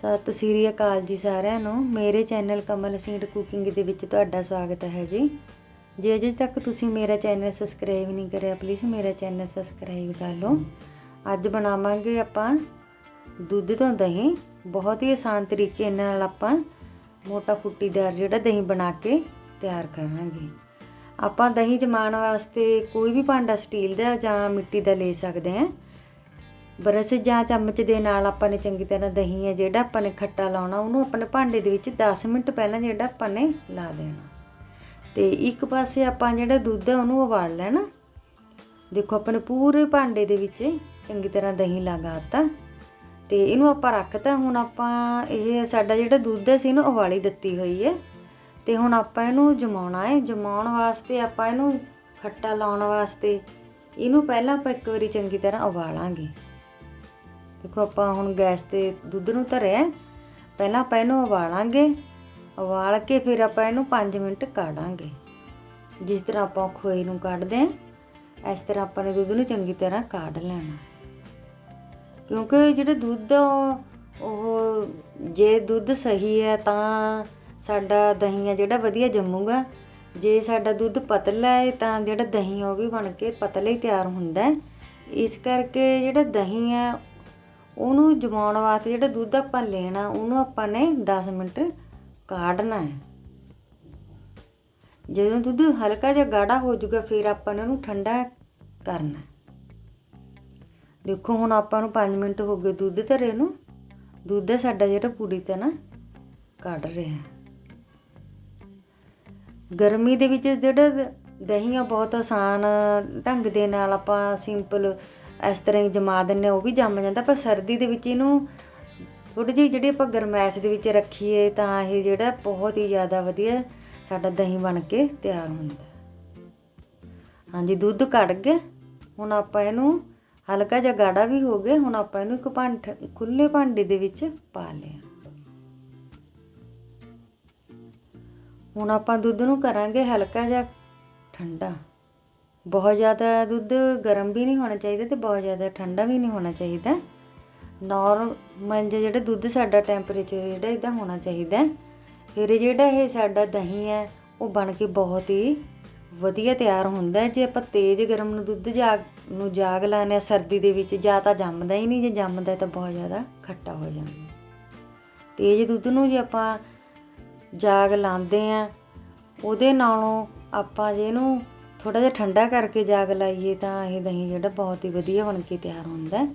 ਸਤਿ ਸ੍ਰੀ ਅਕਾਲ ਜੀ ਸਾਰਿਆਂ ਨੂੰ। ਮੇਰੇ ਚੈਨਲ ਕਮਲ ਸੀਡ ਕੁਕਿੰਗ ਦੇ ਵਿੱਚ ਤੁਹਾਡਾ ਸਵਾਗਤ ਹੈ ਜੀ। ਜੇ ਅਜੇ ਤੱਕ ਤੁਸੀਂ ਮੇਰਾ ਚੈਨਲ ਸਬਸਕ੍ਰਾਈਬ ਨਹੀਂ ਕਰਿਆ ਪਲੀਜ਼ ਮੇਰਾ ਚੈਨਲ ਸਬਸਕ੍ਰਾਈਬ ਕਰ ਲਓ। ਅੱਜ ਬਣਾਵਾਂਗੇ ਆਪਾਂ ਦੁੱਧ ਤੋਂ ਦਹੀਂ। ਬਹੁਤ ਹੀ ਆਸਾਨ ਤਰੀਕੇ ਨਾਲ ਆਪਾਂ ਮੋਟਾ ਫੁੱਟੀਦਾਰ ਜਿਹੜਾ ਦਹੀਂ ਬਣਾ ਕੇ ਤਿਆਰ ਕਰਾਂਗੇ। ਆਪਾਂ ਦਹੀਂ ਜਮਾਉਣ ਵਾਸਤੇ ਕੋਈ ਵੀ ਭਾਂਡਾ ਸਟੀਲ ਦਾ ਜਾਂ ਮਿੱਟੀ ਦਾ ਲੈ ਸਕਦੇ ਹਾਂ। ਬਰਸ਼ ਜਾਂ ਚਮਚ ਦੇ ਨਾਲ ਆਪਾਂ ਨੇ ਚੰਗੀ ਤਰ੍ਹਾਂ ਦਹੀਂ ਹੈ ਜਿਹੜਾ ਆਪਾਂ ਨੇ ਖੱਟਾ ਲਾਉਣਾ, ਉਹਨੂੰ ਆਪਣੇ ਭਾਂਡੇ ਦੇ ਵਿੱਚ 10 ਮਿੰਟ ਪਹਿਲਾਂ ਜਿਹੜਾ ਆਪਾਂ ਨੇ ਲਾ ਦੇਣਾ। ਤੇ ਇੱਕ ਪਾਸੇ ਆਪਾਂ ਜਿਹੜਾ ਦੁੱਧ ਹੈ ਉਹਨੂੰ ਉਬਾਲ ਲੈਣਾ। ਦੇਖੋ ਆਪਾਂ ਨੇ ਪੂਰੇ ਭਾਂਡੇ ਦੇ ਵਿੱਚ ਚੰਗੀ ਤਰ੍ਹਾਂ ਦਹੀਂ ਲਗਾਤਾ ਤੇ ਇਹਨੂੰ ਆਪਾਂ ਰੱਖਤਾ, ਹੁਣ ਆਪਾਂ ਇਹ ਸਾਡਾ ਜਿਹੜਾ ਦੁੱਧ ਸੀ ਨਾ ਉਬਾਲੀ ਦਿੱਤੀ ਹੋਈ ਹੈ ਤੇ ਹੁਣ ਆਪਾਂ ਇਹਨੂੰ ਜਮਾਉਣਾ ਹੈ। ਜਮਾਉਣ ਵਾਸਤੇ ਆਪਾਂ ਇਹਨੂੰ ਖੱਟਾ ਲਾਉਣ ਵਾਸਤੇ ਇਹਨੂੰ ਪਹਿਲਾਂ ਆਪਾਂ ਇੱਕ ਵਾਰੀ ਚੰਗੀ ਤਰ੍ਹਾਂ ਉਬਾਲਾਂਗੇ। ਦੇਖੋ ਆਪਾਂ ਹੁਣ ਗੈਸ ਤੇ ਦੁੱਧ ਨੂੰ ਧਰਿਆ ਪਹਿਲਾਂ ਆਪਾਂ ਇਹਨੂੰ ਉਬਾਲਾਂਗੇ। ਉਬਾਲ ਕੇ ਫਿਰ ਆਪਾਂ ਇਹਨੂੰ 5 ਮਿੰਟ ਕਾੜਾਂਗੇ ਜਿਸ ਤਰ੍ਹਾਂ ਆਪਾਂ ਖੋਏ ਨੂੰ ਕੱਢਦੇ ਹਾਂ ਇਸ ਤਰ੍ਹਾਂ ਆਪਾਂ ਨੇ ਦੁੱਧ ਨੂੰ ਚੰਗੀ ਤਰ੍ਹਾਂ ਕਾੜ ਲੈਣਾ। ਕਿਉਂਕਿ ਜਿਹੜਾ ਦੁੱਧ ਆ, ਉਹ ਜੇ ਦੁੱਧ ਸਹੀ ਹੈ ਤਾਂ ਸਾਡਾ ਦਹੀਂ ਆ ਜਿਹੜਾ ਵਧੀਆ ਜੰਮੂਗਾ। ਜੇ ਸਾਡਾ ਦੁੱਧ ਪਤਲਾ ਹੈ ਤਾਂ ਜਿਹੜਾ ਦਹੀਂ ਉਹ ਵੀ ਬਣ ਕੇ ਪਤਲਾ ਹੀ ਤਿਆਰ ਹੁੰਦਾ ਹੈ। ਇਸ ਕਰਕੇ ਜਿਹੜਾ ਦਹੀਂ ਹੈ ਉਹਨੂੰ ਜਮਾਉਣ ਵਾਸਤੇ ਜਿਹੜਾ ਦੁੱਧ ਆਪਾਂ ਲੈਣਾ, ਉਹਨੂੰ ਆਪਾਂ ਨੇ 10 ਮਿੰਟ ਕਾੜਨਾ ਹੈ। ਜਦੋਂ ਦੁੱਧ ਹਲਕਾ ਜਿਹਾ ਗਾੜਾ ਹੋ ਜਾਊਗਾ, ਫਿਰ ਆਪਾਂ ਨੇ ਉਹਨੂੰ ਠੰਡਾ ਕਰਨਾ ਦੇਖੋ, ਹੁਣ ਆਪਾਂ ਨੂੰ 5 ਮਿੰਟ ਹੋ ਗਏ ਦੁੱਧ ਧਰੇ ਨੂੰ। ਦੁੱਧ ਸਾਡਾ ਜਿਹੜਾ ਪੂਰੀ ਤਰ੍ਹਾਂ ਕੱਢ ਰਿਹਾ ਗਰਮੀ ਦੇ ਵਿੱਚ ਜਿਹੜਾ ਦਹੀਂ ਆ, ਬਹੁਤ ਆਸਾਨ ਢੰਗ ਦੇ ਨਾਲ ਆਪਾਂ ਸਿੰਪਲ ਇਸ ਤਰ੍ਹਾਂ ਹੀ ਜਮਾ ਦਿੰਨੇ ਆ, ਉਹ ਵੀ ਜੰਮ ਜਾਂਦਾ ਪਰ ਸਰਦੀ ਦੇ ਵਿੱਚ ਇਹਨੂੰ ਥੋੜੀ ਜਿਹੀ ਜਿਹੜੀ ਆਪਾਂ ਗਰਮੈਸ਼ ਦੇ ਵਿੱਚ ਰੱਖੀਏ ਤਾਂ ਇਹ ਜਿਹੜਾ ਬਹੁਤ ਹੀ ਜ਼ਿਆਦਾ ਵਧੀਆ ਸਾਡਾ ਦਹੀਂ ਬਣ ਕੇ ਤਿਆਰ ਹੁੰਦਾ। ਹਾਂਜੀ ਦੁੱਧ ਕੱਢ ਗਿਆ ਹੁਣ ਆਪਾਂ ਇਹਨੂੰ ਹਲਕਾ ਜਿਹਾ ਗਾੜਾ ਵੀ ਹੋ ਗਿਆ ਹੁਣ ਆਪਾਂ ਇਹਨੂੰ ਇੱਕ ਭਾਂਡ ਖੁੱਲੇ ਭਾਂਡੇ ਦੇ ਵਿੱਚ ਪਾ ਲਿਆ। ਹੁਣ ਆਪਾਂ ਦੁੱਧ ਨੂੰ ਕਰਾਂਗੇ ਹਲਕਾ ਜਿਹਾ ਠੰਡਾ। ਬਹੁਤ ਜ਼ਿਆਦਾ ਦੁੱਧ ਗਰਮ ਵੀ ਨਹੀਂ ਹੋਣਾ ਚਾਹੀਦਾ ਤੇ ਬਹੁਤ ਜ਼ਿਆਦਾ ਠੰਡਾ ਵੀ ਨਹੀਂ ਹੋਣਾ ਚਾਹੀਦਾ। ਨਾਰਮਲ ਜਿਹਾ ਜਿਹੜਾ ਦੁੱਧ ਸਾਡਾ ਟੈਂਪਰੇਚਰ ਜਿਹੜਾ ਇਹਦਾ ਹੋਣਾ ਚਾਹੀਦਾ ਫਿਰ ਜਿਹੜਾ ਇਹ ਸਾਡਾ ਦਹੀਂ ਹੈ, ਉਹ ਬਣ ਕੇ ਬਹੁਤ ਹੀ ਵਧੀਆ ਤਿਆਰ ਹੁੰਦਾ ਜੇ ਆਪਾਂ ਤੇਜ਼ ਗਰਮ ਨੂੰ ਦੁੱਧ ਜਾਗ ਨੂੰ ਜਾਗ ਲਾਉਂਦੇ ਹਾਂ ਸਰਦੀ ਦੇ ਵਿੱਚ, ਜਾਂ ਤਾਂ ਜੰਮਦਾ ਹੀ ਨਹੀਂ, ਜੇ ਜੰਮਦਾ ਤਾਂ ਬਹੁਤ ਜ਼ਿਆਦਾ ਖੱਟਾ ਹੋ ਜਾਂਦਾ ਤੇਜ਼ ਦੁੱਧ ਨੂੰ ਜੇ ਆਪਾਂ ਜਾਗ ਲਾਉਂਦੇ ਆ ਉਹਦੇ ਨਾਲੋਂ ਆਪਾਂ ਜੇ ਇਹਨੂੰ ਥੋੜਾ ਜਿਹਾ ਠੰਡਾ ਕਰਕੇ ਜਾਗ ਲਾਈਏ ਤਾਂ ਇਹ ਦਹੀਂ ਜਿਹੜਾ ਬਹੁਤ ਹੀ ਵਧੀਆ ਬਣ ਕੇ ਤਿਆਰ ਹੁੰਦਾ ਹੈ।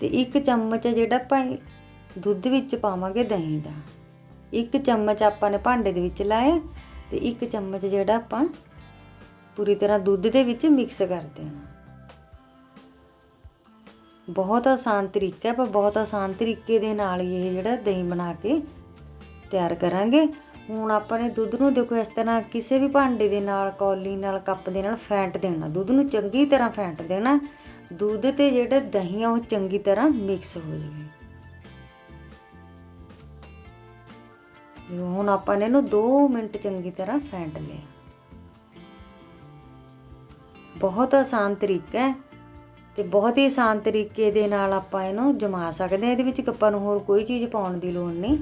ਤੇ ਇੱਕ ਚਮਚ ਜਿਹੜਾ ਆਪਾਂ ਦੁੱਧ ਵਿੱਚ ਪਾਵਾਂਗੇ ਦਹੀਂ ਦਾ, ਇੱਕ ਚਮਚ ਆਪਾਂ ਨੇ ਭਾਂਡੇ ਦੇ ਵਿੱਚ ਲਾਇਆ ਤੇ ਇੱਕ ਚਮਚ ਜਿਹੜਾ ਆਪਾਂ ਪੂਰੀ ਤਰ੍ਹਾਂ ਦੁੱਧ ਦੇ ਵਿੱਚ ਮਿਕਸ ਕਰ ਦੇਣਾ ਬਹੁਤ ਆਸਾਨ ਤਰੀਕਾ ਹੈ ਪਰ ਬਹੁਤ ਆਸਾਨ ਤਰੀਕੇ ਦੇ ਨਾਲ ਹੀ ਇਹ ਜਿਹੜਾ ਦਹੀਂ ਬਣਾ ਕੇ ਤਿਆਰ ਕਰਾਂਗੇ ਹੁਣ ਆਪਾਂ ਨੇ ਦੁੱਧ ਨੂੰ ਦੇਖੋ ਇਸ ਤਰ੍ਹਾਂ ਕਿਸੇ ਵੀ ਭਾਂਡੇ ਦੇ ਨਾਲ, ਕੌਲੀ ਨਾਲ, ਕੱਪ ਦੇ ਨਾਲ ਫੈਂਟ ਦੇਣਾ। ਦੁੱਧ ਨੂੰ ਚੰਗੀ ਤਰ੍ਹਾਂ ਫੈਂਟ ਦੇਣਾ। ਦੁੱਧ ਤੇ ਜਿਹੜਾ ਦਹੀਂ ਆ, ਉਹ ਚੰਗੀ ਤਰ੍ਹਾਂ ਮਿਕਸ ਹੋ ਜਾਵੇ। ਹੁਣ ਆਪਾਂ ਨੇ ਇਹਨੂੰ 2 ਮਿੰਟ ਚੰਗੀ ਤਰ੍ਹਾਂ ਫੈਂਟ ਲਿਆ। ਬਹੁਤ ਆਸਾਨ ਤਰੀਕਾ ਹੈ ਤੇ ਬਹੁਤ ਹੀ ਆਸਾਨ ਤਰੀਕੇ ਦੇ ਨਾਲ ਆਪਾਂ ਇਹਨੂੰ ਜਮਾ ਸਕਦੇ ਹਾਂ। ਇਹਦੇ ਵਿੱਚ ਕੱਪਾਂ ਨੂੰ ਹੋਰ ਕੋਈ ਚੀਜ਼ ਪਾਉਣ ਦੀ ਲੋੜ ਨਹੀਂ।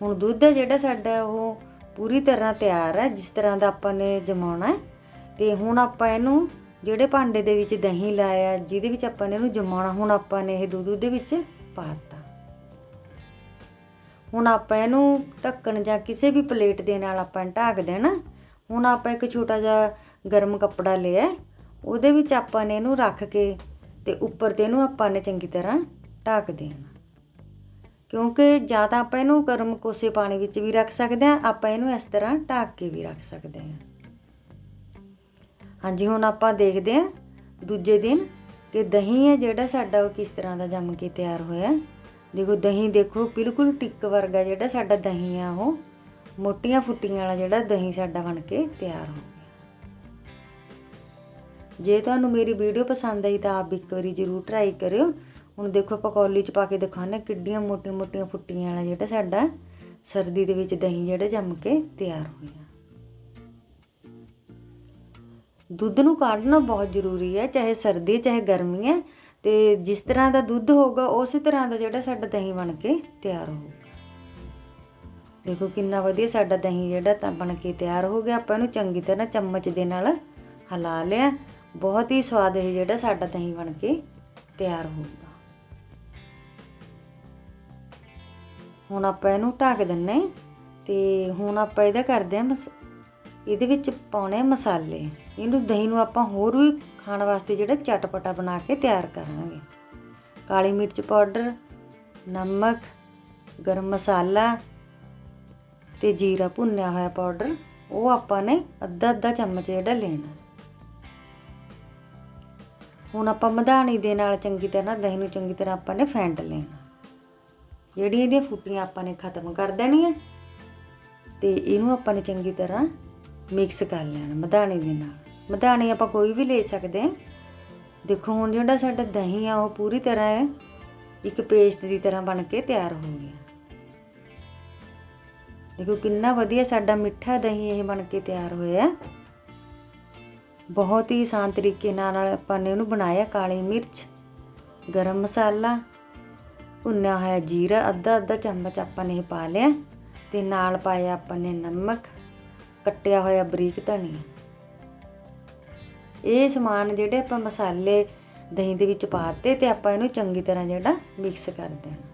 ਹੁਣ ਦੁੱਧ ਹੈ ਜਿਹੜਾ ਸਾਡਾ ਉਹ ਪੂਰੀ ਤਰ੍ਹਾਂ ਤਿਆਰ ਹੈ, ਜਿਸ ਤਰ੍ਹਾਂ ਦਾ ਆਪਾਂ ਨੇ ਜਮਾਉਣਾ ਹੈ। ਤੇ ਹੁਣ ਆਪਾਂ ਇਹਨੂੰ ਜਿਹੜੇ ਭਾਂਡੇ ਦੇ ਵਿੱਚ ਦਹੀਂ ਲਾਇਆ, ਜਿਹਦੇ ਵਿੱਚ ਆਪਾਂ ਨੇ ਇਹਨੂੰ ਜਮਾਉਣਾ, ਹੁਣ ਆਪਾਂ ਨੇ ਇਹ ਦੁੱਧ ਉਹਦੇ ਵਿੱਚ ਪਾਤਾ ਹੁਣ ਆਪਾਂ ਇਹਨੂੰ ਢੱਕਣ ਜਾਂ ਕਿਸੇ ਵੀ ਪਲੇਟ ਦੇ ਨਾਲ ਆਪਾਂ ਢੱਕ ਦੇਣਾ ਹੁਣ ਆਪਾਂ ਇੱਕ ਛੋਟਾ ਜਿਹਾ ਗਰਮ ਕੱਪੜਾ ਲਿਆ ਉਹਦੇ ਵਿੱਚ ਆਪਾਂ ਨੇ ਇਹਨੂੰ ਰੱਖ ਕੇ ਤੇ ਉੱਪਰ ਤੇ ਇਹਨੂੰ ਆਪਾਂ ਨੇ ਚੰਗੀ ਤਰ੍ਹਾਂ ਢੱਕ ਦੇਣਾ। ਕਿਉਂਕਿ ਜਾਂ ਤਾਂ ਆਪਾਂ ਇਹਨੂੰ ਗਰਮ ਕੋਸੇ ਪਾਣੀ ਵਿੱਚ ਵੀ ਰੱਖ ਸਕਦੇ ਹਾਂ, ਆਪਾਂ ਇਹਨੂੰ ਇਸ ਤਰ੍ਹਾਂ ਢੱਕ ਕੇ ਵੀ ਰੱਖ ਸਕਦੇ ਹਾਂ। ਹਾਂਜੀ, ਹੁਣ ਆਪਾਂ ਦੇਖਦੇ ਹਾਂ ਦੂਜੇ ਦਿਨ ਕਿ ਦਹੀਂ ਹੈ ਜਿਹੜਾ ਸਾਡਾ ਉਹ ਕਿਸ ਤਰ੍ਹਾਂ ਦਾ ਜੰਮ ਕੇ ਤਿਆਰ ਹੋਇਆ ਦੇਖੋ, ਦਹੀਂ ਦੇਖੋ, ਬਿਲਕੁਲ ਟਿੱਕ ਵਰਗਾ ਜਿਹੜਾ ਸਾਡਾ ਦਹੀਂ ਆ, ਉਹ ਮੋਟੀਆਂ ਫੁੱਟੀਆਂ ਵਾਲਾ ਜਿਹੜਾ ਦਹੀਂ ਸਾਡਾ ਬਣ ਕੇ ਤਿਆਰ ਹੋ ਗਿਆ। ਜੇ ਤੁਹਾਨੂੰ ਮੇਰੀ ਵੀਡੀਓ ਪਸੰਦ ਆਈ ਤਾਂ ਆਪ ਇੱਕ ਵਾਰੀ ਜ਼ਰੂਰ ਟਰਾਈ ਕਰਿਓ। ਹੁਣ ਦੇਖੋ ਆਪਾਂ ਕੌਲੀ ਚ ਪਾ ਕੇ ਦਿਖਾਉਂਦੇ ਹਾਂ ਕਿੱਡੀਆਂ ਮੋਟੀਆਂ ਮੋਟੀਆਂ ਫੁੱਟੀਆਂ ਵਾਲਾ ਜਿਹੜਾ ਸਾਡਾ ਸਰਦੀ ਦੇ ਵਿੱਚ ਦਹੀਂ ਜਿਹੜਾ ਜੰਮ ਕੇ ਤਿਆਰ ਹੋਇਆ ਦੁੱਧ ਨੂੰ ਕਾਢਣਾ ਬਹੁਤ ਜ਼ਰੂਰੀ ਹੈ ਚਾਹੇ ਸਰਦੀ ਹੈ, ਚਾਹੇ ਗਰਮੀ ਹੈ ਤੇ ਜਿਸ ਤਰ੍ਹਾਂ ਦਾ ਦੁੱਧ ਹੋਗਾ ਉਸੇ ਤਰ੍ਹਾਂ ਦਾ ਜਿਹੜਾ ਸਾਡਾ ਦਹੀਂ ਬਣ ਕੇ ਤਿਆਰ ਹੋਊਗਾ। ਦੇਖੋ ਕਿੰਨਾ ਵਧੀਆ ਸਾਡਾ ਦਹੀਂ ਜਿਹੜਾ ਤਾਂ ਬਣ ਕੇ ਤਿਆਰ ਹੋ ਗਿਆ ਆਪਾਂ ਇਹਨੂੰ ਚੰਗੀ ਤਰ੍ਹਾਂ ਚਮਚ ਦੇ ਨਾਲ ਹਿਲਾ ਲਿਆ। ਬਹੁਤ ਹੀ ਸਵਾਦ ਇਹ ਜਿਹੜਾ ਸਾਡਾ ਦਹੀਂ ਬਣ ਕੇ ਤਿਆਰ ਹੋਊਗਾ। ਹੁਣ ਆਪਾਂ ਇਹਨੂੰ ਢੱਕ ਦਿੰਨੇ ਤੇ ਹੁਣ ਆਪਾਂ ਇਹਦਾ ਕਰਦੇ ਆ ਮਸ, ਇਹਦੇ ਵਿੱਚ ਪਾਉਣੇ ਮਸਾਲੇ। ਇਹਨੂੰ ਦਹੀਂ ਨੂੰ ਆਪਾਂ ਹੋਰ ਵੀ ਖਾਣ ਵਾਸਤੇ ਜਿਹੜਾ ਚਟਪਟਾ ਬਣਾ ਕੇ ਤਿਆਰ ਕਰਾਂਗੇ। ਕਾਲੀ ਮਿਰਚ ਪਾਊਡਰ, ਨਮਕ, ਗਰਮ ਮਸਾਲਾ ਤੇ ਜੀਰਾ ਭੁੰਨਿਆ ਹੋਇਆ ਪਾਊਡਰ, ਉਹ ਆਪਾਂ ਨੇ ਅੱਧਾ ਅੱਧਾ ਚਮਚ ਜਿਹੜਾ ਲੈਣਾ। ਹੁਣ ਆਪਾਂ ਮਧਾਣੀ ਦੇ ਨਾਲ ਚੰਗੀ ਤਰ੍ਹਾਂ, ਦਹੀਂ ਨੂੰ ਚੰਗੀ ਤਰ੍ਹਾਂ ਆਪਾਂ ਨੇ ਫੈਂਟ ਲੈਣਾ। ਜਿਹੜੀਆਂ ਇਹਦੀਆਂ ਫੁੱਟੀਆਂ ਆਪਾਂ ਨੇ ਖਤਮ ਕਰ ਦੇਣੀਆਂ ਤੇ ਇਹਨੂੰ ਆਪਾਂ ਨੇ ਚੰਗੀ ਤਰ੍ਹਾਂ ਮਿਕਸ ਕਰ ਲੈਣਾ ਮਧਾਣੀ ਦੇ ਨਾਲ। ਮਧਾਣੀ ਆਪਾਂ ਕੋਈ ਵੀ ਲੈ ਸਕਦੇ ਹਾਂ। ਦੇਖੋ ਹੁਣ ਜਿਹੜਾ ਸਾਡਾ ਦਹੀਂ ਆ, ਉਹ ਪੂਰੀ ਤਰ੍ਹਾਂ ਇੱਕ ਪੇਸਟ ਦੀ ਤਰ੍ਹਾਂ ਬਣ ਕੇ ਤਿਆਰ ਹੋ ਗਿਆ। ਦੇਖੋ ਕਿੰਨਾ ਵਧੀਆ ਸਾਡਾ ਮਿੱਠਾ ਦਹੀਂ ਇਹ ਬਣ ਕੇ ਤਿਆਰ ਹੋਇਆ। ਬਹੁਤ ਹੀ ਆਸਾਨ ਤਰੀਕੇ ਨਾਲ ਆਪਾਂ ਨੇ ਉਹਨੂੰ ਬਣਾਇਆ ਕਾਲੀ ਮਿਰਚ, ਗਰਮ ਮਸਾਲਾ ਭੁੰਨਿਆ ਹੋਇਆ ਜੀਰਾ, ਅੱਧਾ ਅੱਧਾ ਚਮਚ ਆਪਾਂ ਨੇ ਪਾ ਲਿਆ। ਤੇ ਨਾਲ ਪਾਇਆ ਆਪਾਂ ਨੇ ਨਮਕ, ਕੱਟਿਆ ਹੋਇਆ ਬਰੀਕ ਧਨੀਆ। ਇਹ ਸਮਾਨ ਜਿਹੜੇ ਆਪਾਂ ਮਸਾਲੇ ਦਹੀਂ ਦੇ ਵਿੱਚ ਪਾਤੇ ਤੇ ਆਪਾਂ ਇਹਨੂੰ ਚੰਗੀ ਤਰ੍ਹਾਂ ਜਿਹੜਾ ਮਿਕਸ ਕਰ ਦੇਣਾ।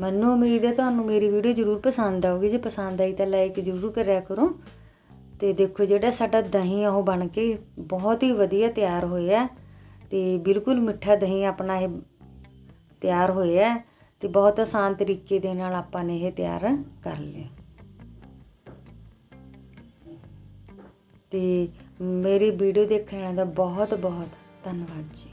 ਮੈਨੂੰ ਉਮੀਦ ਹੈ ਤੁਹਾਨੂੰ ਮੇਰੀ ਵੀਡੀਓ ਜ਼ਰੂਰ ਪਸੰਦ ਆਊਗੀ। ਜੇ ਪਸੰਦ ਆਈ ਤਾਂ ਲਾਈਕ ਜ਼ਰੂਰ ਕਰਿਆ ਕਰੋ। ਤੇ ਦੇਖੋ ਜਿਹੜਾ ਸਾਡਾ ਦਹੀਂ ਆ, ਉਹ ਬਣ ਕੇ ਬਹੁਤ ਹੀ ਵਧੀਆ ਤਿਆਰ ਹੋਇਆ। ਤੇ ਬਿਲਕੁਲ ਮਿੱਠਾ ਦਹੀਂ ਆਪਣਾ ਇਹ ਤਿਆਰ ਹੋਇਆ। ਤੇ ਬਹੁਤ ਆਸਾਨ ਤਰੀਕੇ ਦੇ ਨਾਲ ਆਪਾਂ ਨੇ ਇਹ ਤਿਆਰ ਕਰ ਲਿਆ। ਤੇ ਮੇਰੀ ਵੀਡੀਓ ਦੇਖਣ ਵਾਲਿਆਂ ਦਾ ਬਹੁਤ ਬਹੁਤ ਧੰਨਵਾਦ ਜੀ।